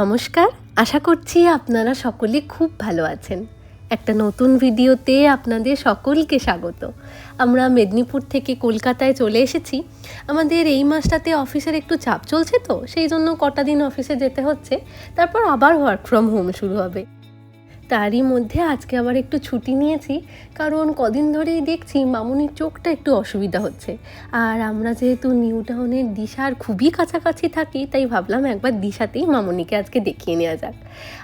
নমস্কার। আশা করছি আপনারা সকলে খুব ভালো আছেন। একটা নতুন ভিডিওতে আপনাদের সকলকে স্বাগত। আমরা মেদিনীপুর থেকে কলকাতায় চলে এসেছি। আমাদের এই মাসটাতে অফিসের একটু চাপ চলছে তো, সেই জন্য কটা দিন অফিসে যেতে হচ্ছে। তারপর আবার ওয়ার্ক ফ্রম হোম শুরু হবে। তারই মধ্যে আজকে আবার একটু ছুটি নিয়েছি, কারণ কদিন ধরেই দেখছি মামুনির চোখটা একটু অসুবিধা হচ্ছে। আর আমরা যেহেতু নিউ টাউনের দিশার খুবই কাছাকাছি থাকি, তাই ভাবলাম একবার দিশাতেই মামুনিকে আজকে দেখিয়ে নেওয়া যাক।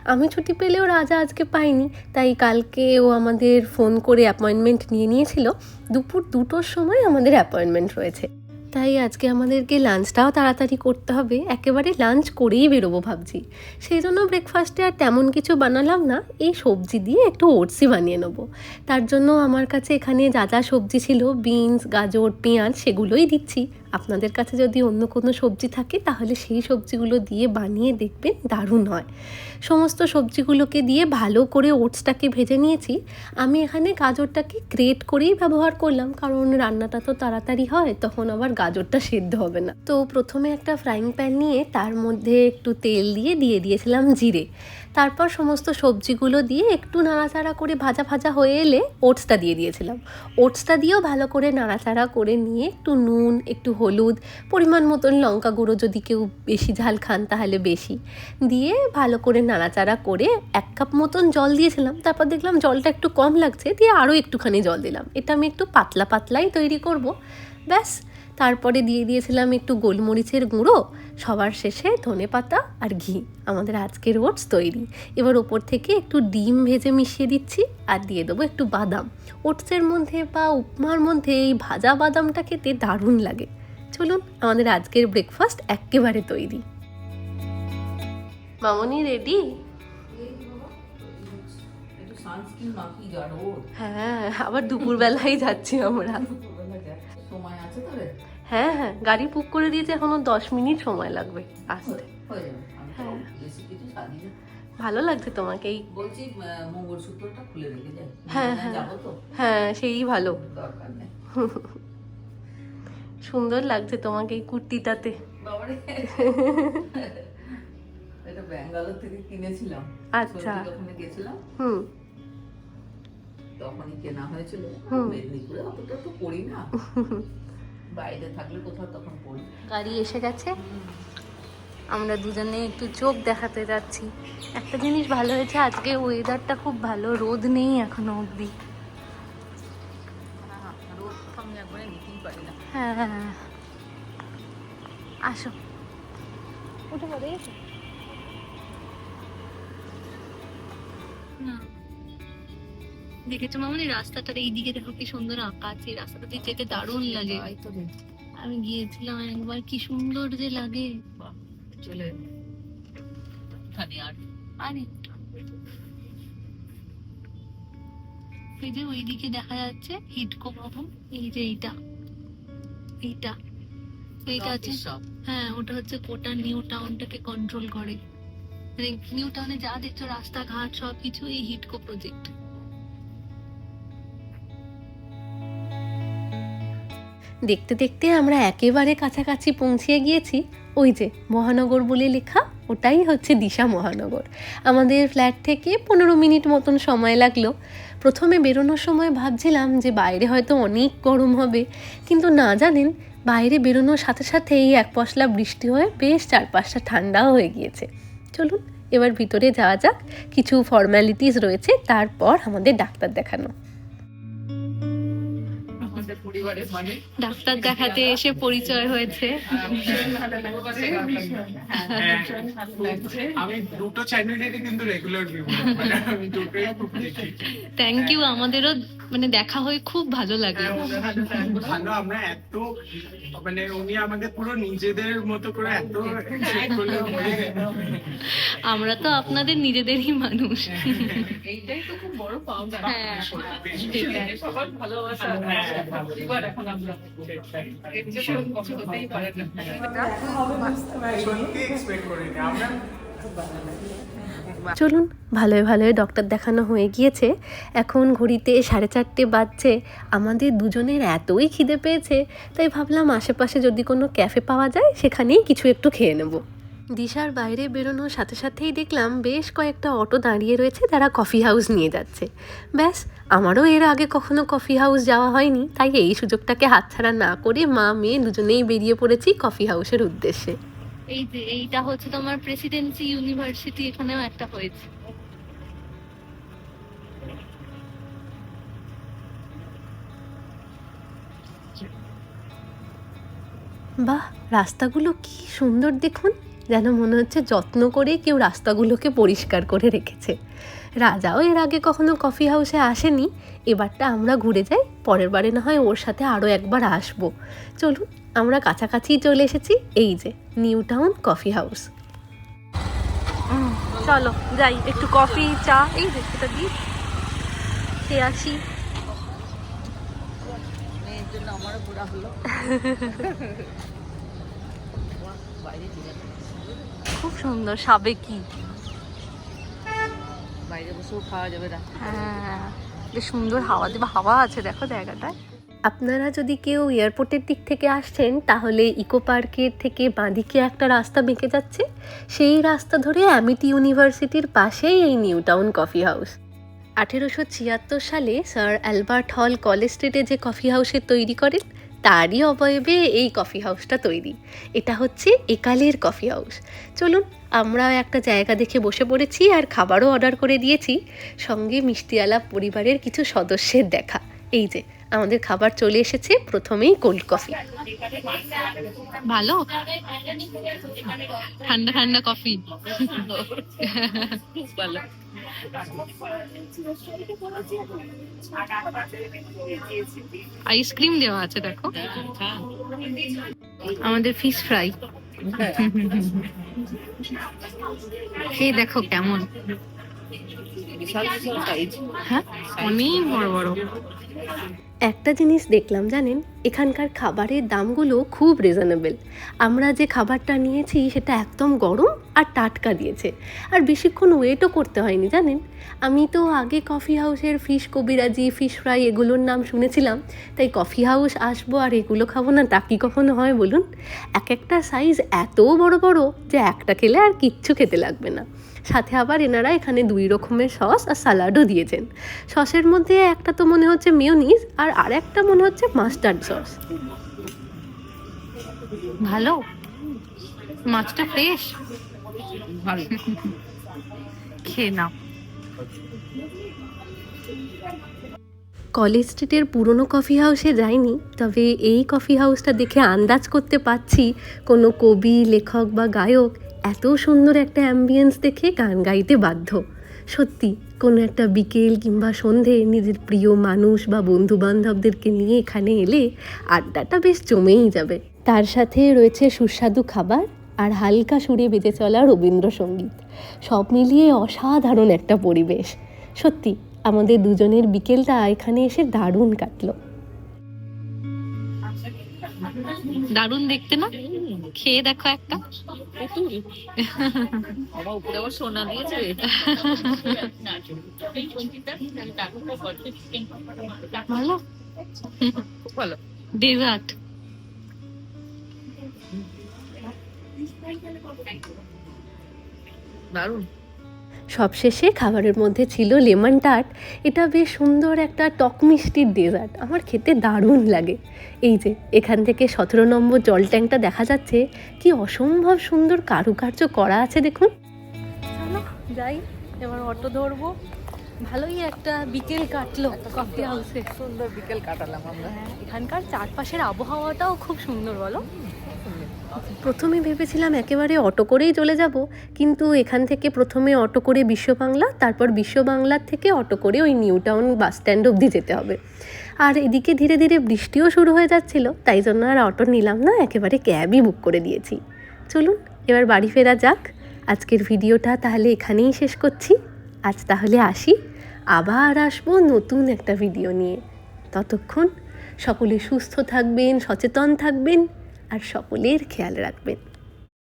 আমি ছুটি পেলেও রাজা আজকে পাইনি, তাই কালকে ও আমাদের ফোন করে অ্যাপয়েন্টমেন্ট নিয়ে নিয়েছিল। দুপুর দুটোর সময় আমাদের অ্যাপয়েন্টমেন্ট রয়েছে। তাই আজকে আমাদেরকে লাঞ্চটাও তাড়াতাড়ি করতে হবে। একেবারে লাঞ্চ করেই বেরোবো ভাবছি। সেই জন্য ব্রেকফাস্টে আর তেমন কিছু বানালাম না। এই সবজি দিয়ে একটু ওটসি বানিয়ে নেব। তার জন্য আমার কাছে এখানে যা যা সবজি ছিল বিনস গাজর, পেঁয়াজ, সেগুলোই দিচ্ছি। আপনাদের কাছে যদি অন্য কোনো সবজি থাকে, তাহলে সেই সবজিগুলো দিয়ে বানিয়ে দেখবেন দারুণ হয়। সমস্ত সবজিগুলোকে দিয়ে ভালো করে ওটসটাকে ভেজে নিয়েছি। আমি এখানে গাজরটাকে গ্রেট করেই ব্যবহার করলাম, কারণ রান্নাটা তো তাড়াতাড়ি হয়, তখন আবার গাজরটা সেদ্ধ হবে না। তো প্রথমে একটা ফ্রাইং প্যান নিয়ে তার মধ্যে একটু তেল দিয়ে দিয়ে দিয়েছিলাম জিরে। তারপর সমস্ত সবজিগুলো দিয়ে একটু নাড়াচাড়া করে ভাজা ভাজা হয়ে এলে ওটসটা দিয়ে দিয়েছিলাম। ওটসটা দিয়েও ভালো করে নাড়াচাড়া করে নিয়ে একটু নুন, একটু হলুদ, পরিমাণ মতন লঙ্কা গুঁড়ো যদি কেউ বেশি ঝাল খান তাহলে বেশি। দিয়ে ভালো করে নাড়াচাড়া করে এক কাপ মতন জল দিয়েছিলাম। তারপর দেখলাম জলটা একটু কম লাগছে, দিয়ে আরও একটুখানি জল দিলাম। এটা আমি একটু পাতলা পাতলাই তৈরি করব। ব্যাস তারপরে দিয়ে দিয়েছিলাম একটু গোলমরিচের গুঁড়ো সবার শেষে ধনে পাতা আর ঘি। আমাদের আজকের ওটস তৈরি। এবার ওপর থেকে একটু ডিম ভেজে মিশিয়ে দিচ্ছি আর দিয়ে দেবো একটু বাদাম। ওটসের মধ্যে বা উপমার মধ্যে এই ভাজা বাদামটা খেতে দারুণ লাগে। চলুন আমাদের আজকের ব্রেকফাস্ট একেবারে তৈরি। মামনি রেডি হ্যাঁ আবার দুপুরবেলায় যাচ্ছি আমরা। হ্যাঁ হ্যাঁ গাড়ি বুক করে দিয়েছে এখনও দশ মিনিট সময় লাগবে আসতে। হয়ে ভালো লাগছে তোমাকে এই বলছি মঙ্গলসূত্রটা খুলে রেখে যাই। হ্যাঁ, হ্যাঁ। হ্যাঁ সেই ভালো। সুন্দর লাগছে তোমাকে এই কুর্তিটাতে। বাবারে। এটা ব্যাঙ্গালোর থেকে কিনেছিলাম। আচ্ছা। দোকানে গেছিলাম। হুম। তখনই কেনা হয়েছিল। হুম। মেদিনীপুরে অতটা তো পড়ি না। বাইরে থাকলে কোথাও তখন পড়ি গাড়ি এসে গেছে। আমরা দুজনে একটু চোখ দেখাতে যাচ্ছি। একটা জিনিস ভালো হয়েছে আজকে ওয়েদারটা খুব ভালো রোদ নেই এখনও অবধি। হ্যাঁ, না। হ্যাঁ হ্যাঁ হ্যাঁ। আসো। উঠে পড়ে এসো দেখেছ মামনি রাস্তাটার এই দিকে দেখো কি সুন্দর আকাশ এই রাস্তাটা দিয়ে যেতে দারুণ লাগে। আমি গিয়েছিলাম একবার কি সুন্দর যে লাগে। চলে আর আরে। এই যে ওইদিকে দেখা যাচ্ছে হিটকো ভবন এই যে এইটা এইটা। এইটা আছে হ্যাঁ ওটা হচ্ছে কোটা নিউ টাউনটাকে কন্ট্রোল করে। মানে নিউ টাউনে যা দেখছ রাস্তাঘাট সব কিছু এই হিটকো প্রজেক্ট দেখতে দেখতে আমরা একেবারে কাছাকাছি পৌঁছিয়ে গিয়েছি। ওই যে মহানগর বলে লেখা, ওটাই হচ্ছে দিশা মহানগর। আমাদের ফ্ল্যাট থেকে পনেরো মিনিট মতন সময় লাগল। প্রথমে বেরোনোর সময় ভাবছিলাম যে বাইরে হয়তো অনেক গরম হবে। কিন্তু না জানেন, বাইরে বেরোনোর সাথে সাথেই এক পশলা বৃষ্টি হয়ে বেশ চারপাশটা ঠান্ডাও হয়ে গিয়েছে। চলুন, এবার ভিতরে যাওয়া যাক। কিছু ফর্ম্যালিটিস রয়েছে, তারপর আমাদের ডাক্তার দেখানো। আমাদের পরিবারের মানে। ডাক্তার দেখাতে এসে পরিচয় হয়েছে। আমি দুটো চ্যানেলেরই কিন্তু রেগুলার ভিউ আমি দুটোই খুব দেখি। থ্যাংক ইউ আমাদেরও মানে দেখা হয়ে খুব ভালো লাগল ভালো আমরা এত মানে উনি আমাদের পুরো নিজেদের মতো করে এত হয়ে। আমরা তো আপনাদের নিজেদেরই মানুষ। এইটাই তো খুব বড় পাওনা হ্যাঁ সবার ভালোবাসা। হ্যাঁ, এবার এখন আমরা। হতেই পারে না। সত্যি এক্সপেক্ট করিনি আমরা চলুন ভালোই ভালোই ডক্টর দেখানো হয়ে গিয়েছে। এখন ঘড়িতে সাড়ে চারটে বাজছে। আমাদের দুজনের এতই খিদে পেয়েছে। তাই ভাবলাম আশেপাশে যদি কোনো ক্যাফে পাওয়া যায়, সেখানেই কিছু একটু খেয়ে নেব। দিশার বাইরে বেরোনোর সাথে সাথেই দেখলাম বেশ কয়েকটা অটো দাঁড়িয়ে রয়েছে, তারা কফি হাউস নিয়ে যাচ্ছে। ব্যাস, আমারও এর আগে কখনো কফি হাউস যাওয়া হয়নি। তাই এই সুযোগটাকে হাতছাড়া না করে মা, মেয়ে দুজনেই বেরিয়ে পড়েছি কফি হাউসের উদ্দেশ্যে। এই যে, এইটা হচ্ছে তোমার প্রেসিডেন্সি ইউনিভার্সিটি এখানেও একটা হয়েছে। বাহ, রাস্তাগুলো কি সুন্দর দেখুন। যেন মনে হচ্ছে যত্ন করে কেউ রাস্তাগুলোকে পরিষ্কার করে রেখেছে। রাজাও এর আগে কখনো কফি হাউসে আসেনি। এবারটা আমরা ঘুরে যাই, পরের বারে না হয় ওর সাথে আরও একবার আসব। চলুন আমরা কাছাকাছি চলে এসেছি এই যে নিউ টাউন কফি হাউস চলো যাই একটু কফি চা এই যে এটা দিই খেয়ে আসি। খুব সুন্দর সাবেকি বাইরে বসেও খাওয়া যাবে না হ্যাঁ বেশ সুন্দর হাওয়া দেবে হাওয়া আছে দেখো জায়গাটায়। আপনারা যদি কেউ এয়ারপোর্টের দিক থেকে আসছেন, তাহলে ইকো পার্কের থেকে বাঁদিকে একটা রাস্তা বেঁকে যাচ্ছে। সেই রাস্তা ধরে অ্যামিটি ইউনিভার্সিটির পাশেই এই নিউ টাউন কফি হাউস। আঠেরোশো ছিয়াত্তর সালে স্যার অ্যালবার্ট হল কলেজ স্ট্রিটে যে কফি হাউসে তৈরি করেন, তারই অবয়বে এই কফি হাউসটা তৈরি। এটা হচ্ছে একালের কফি হাউস। চলুন, আমরা একটা জায়গা দেখে বসে পড়েছি আর খাবারও অর্ডার করে দিয়েছি। সঙ্গে মিষ্টিওয়ালা পরিবারের কিছু সদস্যের দেখা। এই যে আমাদের খাবার চলে এসেছে প্রথমেই কোল্ড কফি ভালো? ঠান্ডা ঠান্ডা কফি ভালো। আইসক্রিম দেওয়া আছে দেখো। হ্যাঁ। আমাদের ফিশ ফ্রাই খেয়ে দেখো কেমন। হ্যাঁ অনেক বড় বড়। একটা জিনিস দেখলাম জানেন? এখানকার খাবারের দামগুলো খুব রিজনেবল আমরা যে খাবারটা নিয়েছি সেটা একদম গরম আর টাটকা দিয়েছে। আর বেশিক্ষণ ওয়েটও করতে হয়নি জানেন? আমি তো আগে কফি হাউসের ফিশ কবিরাজি ফিশ ফ্রাই এগুলোর নাম শুনেছিলাম। তাই কফি হাউস আসব আর এগুলো খাব না তা কি কখনো হয় বলুন? এক একটা সাইজ এত বড় বড় যে একটা খেলে আর কিচ্ছু খেতে লাগবে না। সাথে আবার এনারা এখানে দুই রকমের সস আর সালাডও দিয়েছেন। সসের মধ্যে একটা তো মনে হচ্ছে মেয়োনিজ আর আরেকটা মনে হচ্ছে মাস্টার্ড সস ভালো? মাছটা ফ্রেশ ভালো। খেয়ে নাও। কলেজ স্ট্রিটের পুরনো কফি হাউসে যাইনি তবে এই কফি হাউসটা দেখে আন্দাজ করতে পারছি কোনো কবি লেখক বা গায়ক এত সুন্দর একটা অ্যাম্বিয়েন্স দেখে গান গাইতে বাধ্য। সত্যি, কোনো একটা বিকেল কিংবা সন্ধে নিজের প্রিয় মানুষ বা বন্ধু বান্ধবদেরকে নিয়ে এখানে এলে আড্ডাটা বেশ জমেই যাবে। তার সাথে রয়েছে সুস্বাদু খাবার আর হালকা সুরে বেজে চলা রবীন্দ্রসঙ্গীত। সব মিলিয়ে অসাধারণ একটা পরিবেশ। সত্যি, আমাদের দুজনের বিকেলটা এখানে এসে দারুণ কাটলো। দারুণ দেখতে না? খেয়ে দেখো একটা। পুতুল? আমার উপরে আবার সোনা দিয়েছে। ভালো? ভালো। ডেজার্ট। দারুণ। সবশেষে খাবারের মধ্যে ছিল লেমন টার্ট এটা বেশ সুন্দর একটা টক মিষ্টির ডেজার্ট আমার খেতে দারুণ লাগে। এই যে এখান থেকে সতেরো নম্বর জল ট্যাঙ্কটা দেখা যাচ্ছে। কি অসম্ভব সুন্দর কারুকার্য করা আছে দেখুন। চলো যাই এবার অটো ধরবো। ভালোই একটা বিকেল কাটলো কফি হাউসে সুন্দর বিকেল কাটালাম আমরা। এখানকার চারপাশের আবহাওয়াটাও খুব সুন্দর বলো। প্রথমে ভেবেছিলাম একেবারে অটো করেই চলে যাব, কিন্তু এখান থেকে প্রথমে অটো করে বিশ্ব বাংলা তারপর বিশ্ব বাংলার থেকে অটো করে ওই নিউ টাউন বাস স্ট্যান্ড অবধি যেতে হবে। আর এদিকে ধীরে ধীরে বৃষ্টিও শুরু হয়ে যাচ্ছিল, তাই জন্য আর অটো নিলাম না, একেবারে ক্যাবই বুক করে দিয়েছি। চলুন, এবার বাড়ি ফেরা যাক। আজকের ভিডিওটা তাহলে এখানেই শেষ করছি। আজ তাহলে আসি। আবার আসব নতুন একটা ভিডিও নিয়ে। ততক্ষণ সকলে সুস্থ থাকবেন, সচেতন থাকবেন। আর সকলের খেয়াল রাখবেন।